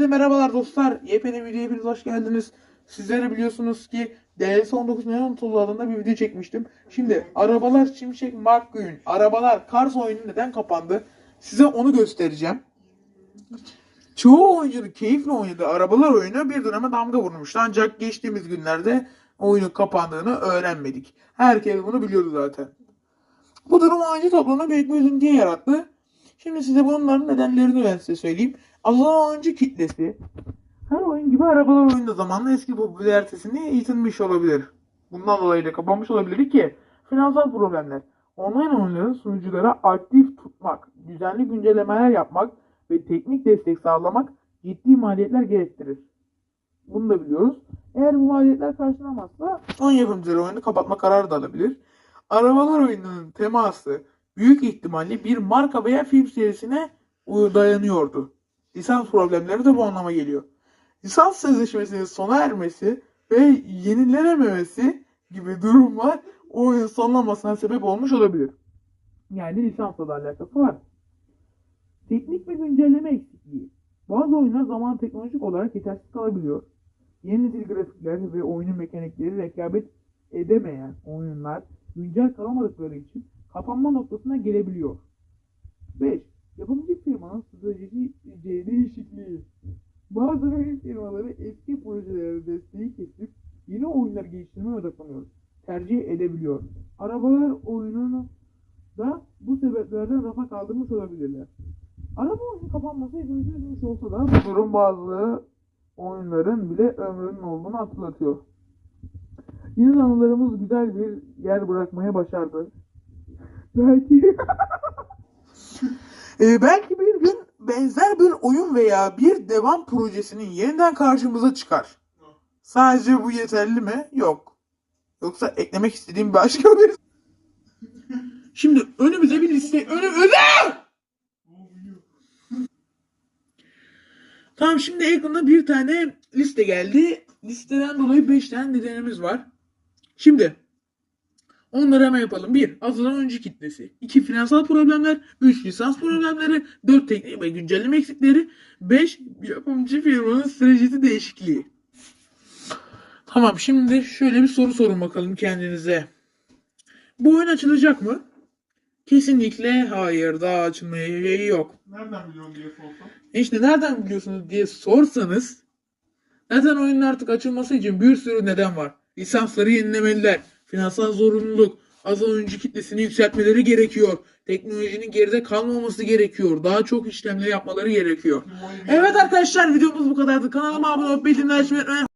Herkese merhabalar dostlar. Yepyeni videoya hepiniz hoş geldiniz. Sizlere biliyorsunuz ki DS 19 Neon Tool adında bir video çekmiştim. Şimdi arabalar Şimşek McQueen, arabalar Cars oyunu neden kapandı? Size onu göstereceğim. Çoğu oyuncu keyifli oynadığı arabalar oyunu bir döneme damga vurmuştu. Ancak geçtiğimiz günlerde oyunun kapandığını öğrenmedik. Herkes bunu biliyordu zaten. Bu durum oyuncu toplumuna büyük bir üzüntüye yarattı. Şimdi size bunların nedenlerini ben size söyleyeyim. Azalan oyuncu kitlesi her oyun gibi arabalar oyunda zamanla eski popülaritesini yitirmiş olabilir. Bundan dolayı da kapanmış olabilir ki finansal problemler. Online oyunların sunuculara aktif tutmak, düzenli güncellemeler yapmak ve teknik destek sağlamak ciddi maliyetler gerektirir. Bunu da biliyoruz. Eğer bu maliyetler karşılamazsa oyun yapımcıları oyunu kapatma kararı da alabilir. Arabalar oyununun teması büyük ihtimalle bir marka veya film serisine dayanıyordu. Lisans problemleri de bu anlama geliyor. Lisans sözleşmesinin sona ermesi ve yenilenememesi gibi durumlar oyunun sonlanmasına sebep olmuş olabilir. Yani lisansla da alakası var. Teknik ve güncelleme eksikliği. Bazı oyunlar zaman teknolojik olarak yetersiz kalabiliyor. Yeni nesil grafikler ve oyunun mekanikleri rekabet edemeyen oyunlar güncel kalamadıkları için kapanma noktasına gelebiliyor. 5. Yapımcı firmanın stratejisi değişikliği. Bazı oyun firmaları eski projelere desteği kesip yeni oyunlar geliştirmeye odaklanıyor. Tercih edebiliyor. Arabalar oyununu da bu sebeplerden rafa kaldırmış olabilirler. Araba oyunu kapanması üzmüş olsa da bu durum bazı oyunların bile ömrünün olduğunu hatırlatıyor. Yine anılarımız güzel bir yer bırakmaya başardı. Belki Ee, belki bir gün benzer bir oyun veya bir devam projesinin yeniden karşımıza çıkar. Sadece bu yeterli mi? Yok. Yoksa eklemek istediğim başka bir... Şimdi önümüze bir liste... Önümüze! Tamam şimdi ekranda bir tane liste geldi. Listeden dolayı 5 tane nedenimiz var. Şimdi Onları hemen yapalım. 1. Azalan oyuncu kitlesi. 2. Finansal problemler. 3. Lisans problemleri. 4. Teknik ve güncelleme eksikleri. 5. Yapımcı firmanın stratejisi değişikliği. Tamam şimdi şöyle bir soru sorun bakalım kendinize. Bu oyun açılacak mı? Kesinlikle hayır daha açılmaya yok. Nereden biliyorsun diye sorsam. İşte nereden biliyorsunuz diye sorsanız zaten oyunun artık açılması için bir sürü neden var. Lisansları yenilemeliler. Finansal zorunluluk. Az oyuncu kitlesini yükseltmeleri gerekiyor. Teknolojinin geride kalmaması gerekiyor. Daha çok işlemleri yapmaları gerekiyor. Evet arkadaşlar videomuz bu kadardı. Kanalıma abone olup bildirimleri açmayı unutmayın.